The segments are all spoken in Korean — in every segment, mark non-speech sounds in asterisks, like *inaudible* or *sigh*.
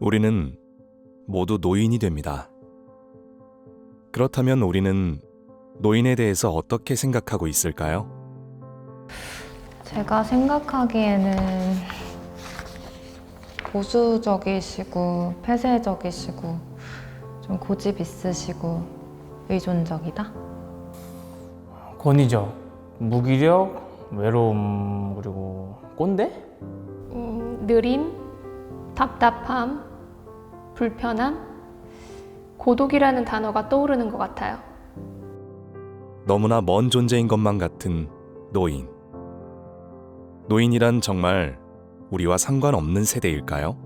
우리는 모두 노인이 됩니다. 그렇다면 우리는 노인에 대해서 어떻게 생각하고 있을까요? 제가 생각하기에는 보수적이시고 폐쇄적이시고 좀 고집 있으시고 의존적이다? 권위적, 무기력, 외로움 그리고 꼰대? 음, 느림, 답답함, 불편함, 고독이라는 단어가 떠오르는 것 같아요. 너무나 먼 존재인 것만 같은 노인. 노인이란 정말 우리와 상관없는 세대일까요?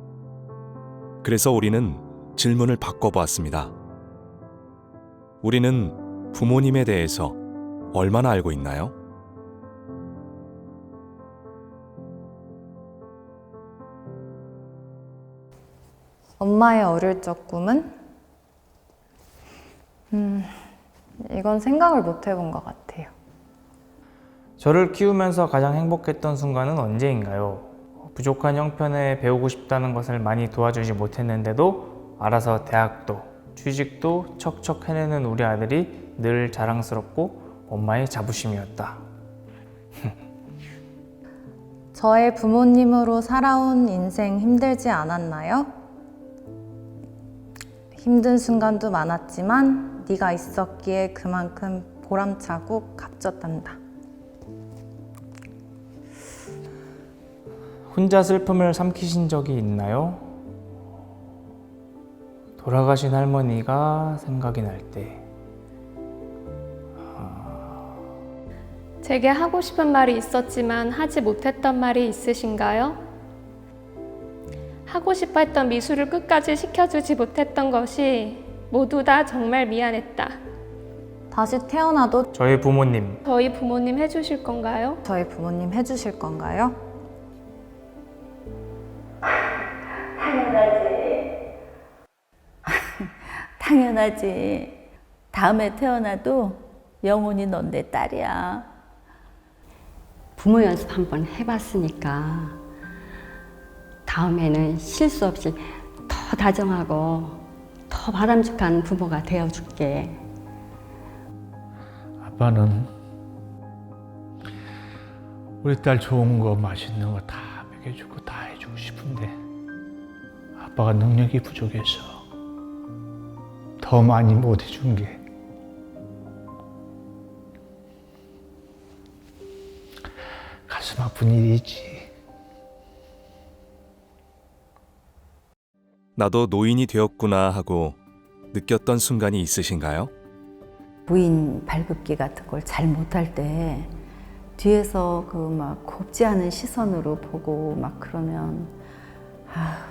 그래서 우리는 질문을 바꿔보았습니다. 우리는 부모님에 대해서 얼마나 알고 있나요? 엄마의 어릴 적 꿈은? 음, 이건 생각을 못 해본 것 같아요. 저를 키우면서 가장 행복했던 순간은 언제인가요? 부족한 형편에 배우고 싶다는 것을 많이 도와주지 못했는데도 알아서 대학도, 취직도 척척 해내는 우리 아들이 늘 자랑스럽고 엄마의 자부심이었다. 저의 부모님으로 살아온 인생 힘들지 않았나요? 힘든 순간도 많았지만 네가 있었기에 그만큼 보람차고 값졌단다. 혼자 슬픔을 삼키신 적이 있나요? 돌아가신 할머니가 생각이 날 때. 제게 하고 싶은 말이 있었지만 하지 못했던 말이 있으신가요? 하고 싶어 했던 미술을 끝까지 시켜주지 못했던 것이 모두 다 정말 미안했다. 다시 태어나도 저희 부모님, 저희 부모님 해주실 건가요? 저희 부모님 해주실 건가요? 당연하지. *laughs* 다음에 태어나도 영원히 넌 내 딸이야. 부모 연습 한번 해봤으니까 다음에는 실수 없이 더 다정하고 더 바람직한 부모가 되어줄게. 아빠는 우리 딸 좋은 거 맛있는 거 다 먹여주고 다 해주고 싶은데 아빠가 능력이 부족해서 더 많이 못 해준 게 가슴 아픈 일이지. 나도 노인이 되었구나 하고 느꼈던 순간이 있으신가요? 부인 발급기 같은 걸 잘 못할 때 뒤에서 그 막 곱지 않은 시선으로 보고 막 그러면 아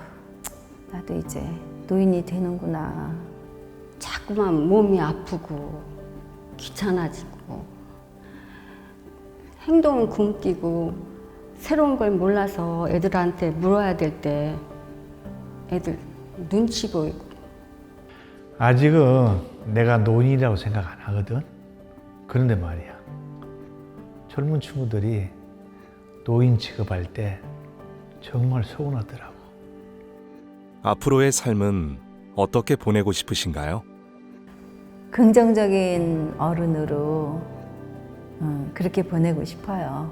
나도 이제 노인이 되는구나. 자꾸만 몸이 아프고 귀찮아지고 행동은 굶기고 새로운 걸 몰라서 애들한테 물어야 될 때 애들 눈치 보이고 아직은 내가 노인이라고 생각 안 하거든. 그런데 말이야. 젊은 친구들이 노인 취급할 때 정말 서운하더라고. 앞으로의 삶은 어떻게 보내고 싶으신가요? 긍정적인 어른으로 음, 그렇게 보내고 싶어요.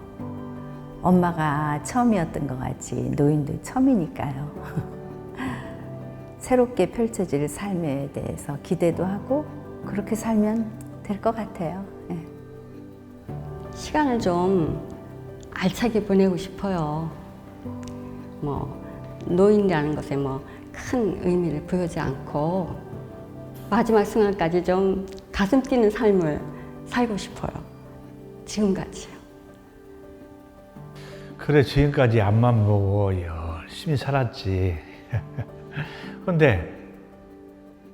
엄마가 처음이었던 것 같이 노인도 처음이니까요. *laughs* 새롭게 펼쳐질 삶에 대해서 기대도 하고 그렇게 살면 될 것 같아요. 예. 시간을 좀 알차게 보내고 싶어요. 뭐 노인이라는 것에 뭐 큰 의미를 부여지 않고 마지막 순간까지 좀 가슴 뛰는 삶을 살고 싶어요. 지금같이요. 그래 지금까지 앞만 보고 열심히 살았지. *laughs* 근데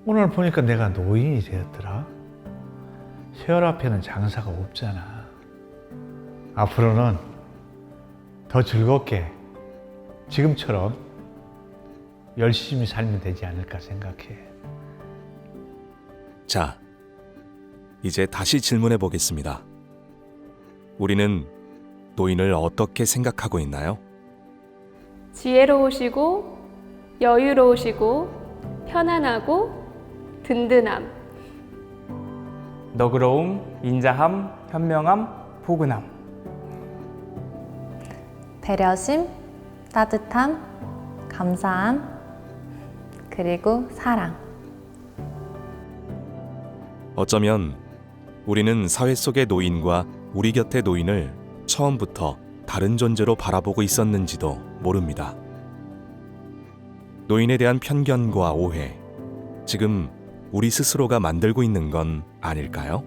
오늘 보니까 내가 노인이 되었더라. 세월 앞에는 장사가 없잖아. 앞으로는 더 즐겁게 지금처럼 열심히 살면 되지 않을까 생각해. 자, 이제 다시 질문해 보겠습니다. 우리는 노인을 어떻게 생각하고 있나요? 지혜로우시고 여유로우시고 편안하고 든든함. 너그러움, 인자함, 현명함, 포근함. 배려심, 따뜻함, 감사함, 그리고 사랑. 어쩌면 우리는 사회 속의 노인과 우리 곁의 노인을 처음부터 다른 존재로 바라보고 있었는지도 모릅니다. 노인에 대한 편견과 오해, 지금 우리 스스로가 만들고 있는 건 아닐까요?